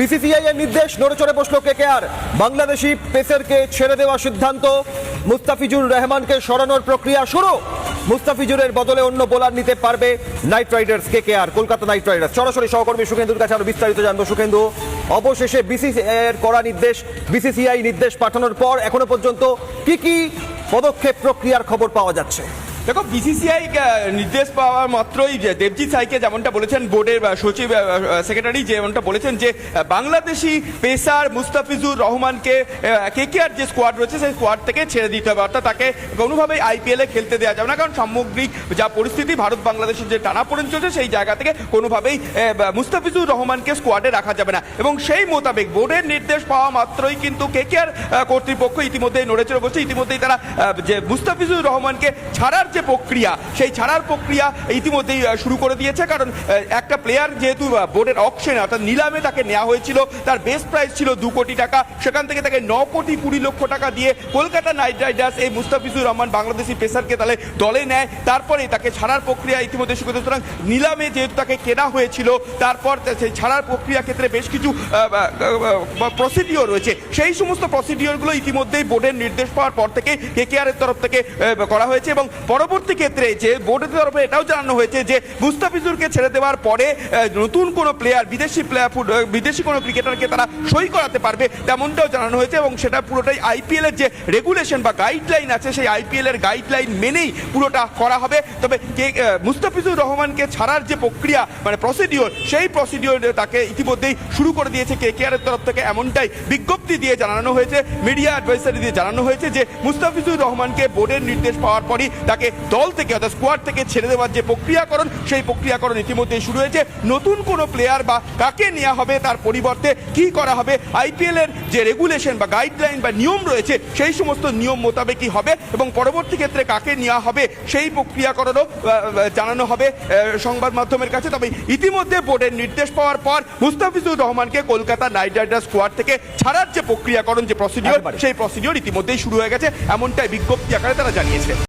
BCCI এর নির্দেশ, নড়েচড়ে বসল কেকেআর। বাংলাদেশি পেসারকে ছেড়ে দেওয়ার সিদ্ধান্ত, মুস্তাফিজুর রহমানকে সরানোর প্রক্রিয়া শুরু। মুস্তাফিজুরের বদলে অন্য বোলার নিতে পারবে Knight Riders KKR, Kolkata Knight Riders. সরাসরি সহকর্মী সুখেন্দুর কাছে আরও বিস্তারিত জানব। সুখেন্দু, অবশেষে বিসিসিআই এর করা নির্দেশ, বিসিসিআই নির্দেশ পাঠানোর পর এখনও পর্যন্ত কি কি পদক্ষেপ, প্রক্রিয়ার খবর পাওয়া যাচ্ছে? দেখো বিসিসিআই নির্দেশ পাওয়ার মাত্রই যে দেবজিৎ সাইকে যেমনটা বলেছেন বোর্ডের সচিব সেক্রেটারি যেমনটা বলেছেন যে বাংলাদেশি পেসার মুস্তাফিজুর রহমানকে কেকেআর যে স্কোয়াড রয়েছে সেই স্কোয়াড থেকে ছেড়ে দিতে হবে। অর্থাৎ তাকে কোনোভাবেই আইপিএলে খেলতে দেওয়া যাবে না। কারণ সামগ্রিক যা পরিস্থিতি, ভারত বাংলাদেশের যে টানাপোড়েন চলছে সেই জায়গা থেকে কোনোভাবেই মুস্তাফিজুর রহমানকে স্কোয়াডে রাখা যাবে না। এবং সেই মোতাবেক বোর্ডের নির্দেশ পাওয়া মাত্রই কিন্তু কেকেআর কর্তৃপক্ষ ইতিমধ্যেই নড়েচড়ে বসছে। ইতিমধ্যেই তারা যে মুস্তাফিজুর রহমানকে ছাড়ার যে প্রক্রিয়া, সেই ছাড়ার প্রক্রিয়া ইতিমধ্যেই শুরু করে দিয়েছে। কারণ একটা প্লেয়ার যেহেতু বোর্ডের অকশনে অর্থাৎ নিলামে তাকে নেওয়া হয়েছিল, তার বেস্ট প্রাইস ছিল দু কোটি টাকা। সেখান থেকে তাকে ন কোটি কুড়ি লক্ষ টাকা দিয়ে কলকাতা নাইট রাইডার্স এই মুস্তাফিজুর রহমান বাংলাদেশি পেসারকে তাহলে দলে নেয়। তারপরে তাকে ছাড়ার প্রক্রিয়া ইতিমধ্যে শুরু সুতরাং নিলামে যেহেতু তাকে কেনা হয়েছিল, তারপর সেই ছাড়ার প্রক্রিয়া ক্ষেত্রে বেশ কিছু প্রসিডিওর রয়েছে। সেই সমস্ত প্রসিডিওরগুলো ইতিমধ্যেই বোর্ডের নির্দেশ পাওয়ার পর থেকে কেকেআর এর তরফ থেকে করা হয়েছে এবং পরবর্তী ক্ষেত্রে যে বোর্ডের তরফে এটাও জানানো হয়েছে যে মুস্তাফিজুরকে ছেড়ে দেওয়ার পরে নতুন কোনো প্লেয়ার বিদেশি প্লেয়ার বিদেশি কোনো ক্রিকেটারকে তারা সই করাতে পারবে তেমনটাও জানানো হয়েছে এবং সেটা পুরোটাই আইপিএল এর যে রেগুলেশন বা গাইডলাইন আছে, সেই আইপিএল এর গাইডলাইন মেনেই পুরোটা করা হবে। তবে কে মুস্তাফিজুর রহমানকে ছাড়ার যে প্রক্রিয়া মানে প্রসিডিওর সেই প্রসিডিওর তাকে ইতিমধ্যেই শুরু করে দিয়েছে কে কে এর তরফ থেকে এমনটাই বিজ্ঞপ্তি দিয়ে জানানো হয়েছে মিডিয়া অ্যাডভাইসারি দিয়ে জানানো হয়েছে যে মুস্তাফিজুর রহমানকে বোর্ডের নির্দেশ পাওয়ার পরই তাকে দল থেকে অর্থাৎ স্কোয়াড থেকে ছেড়ে দেওয়ার যে প্রক্রিয়াকরণ সেই প্রক্রিয়াকরণ ইতিমধ্যেই শুরু হয়েছে। নতুন কোনো প্লেয়ার বা কাকে নেওয়া হবে তার পরিবর্তে কি করা হবে আইপিএল এর যে রেগুলেশন বা গাইডলাইন বা নিয়ম রয়েছে সেই সমস্ত নিয়ম মোতাবেকই হবে এবং পরবর্তী ক্ষেত্রে কাকে নেওয়া হবে সেই প্রক্রিয়াকরণও জানানো হবে সংবাদ মাধ্যমের কাছে। তবে ইতিমধ্যে বোর্ডের নির্দেশ পাওয়ার পর মুস্তাফিজুর রহমানকে কলকাতা নাইট রাইডার্স স্কোয়াড থেকে ছাড়ার যে প্রক্রিয়াকরণ যে প্রসিডিওর সেই প্রসিডিওর ইতিমধ্যেই শুরু হয়ে গেছে। এমনটাই বিজ্ঞপ্তি আকারে তারা জানিয়েছে।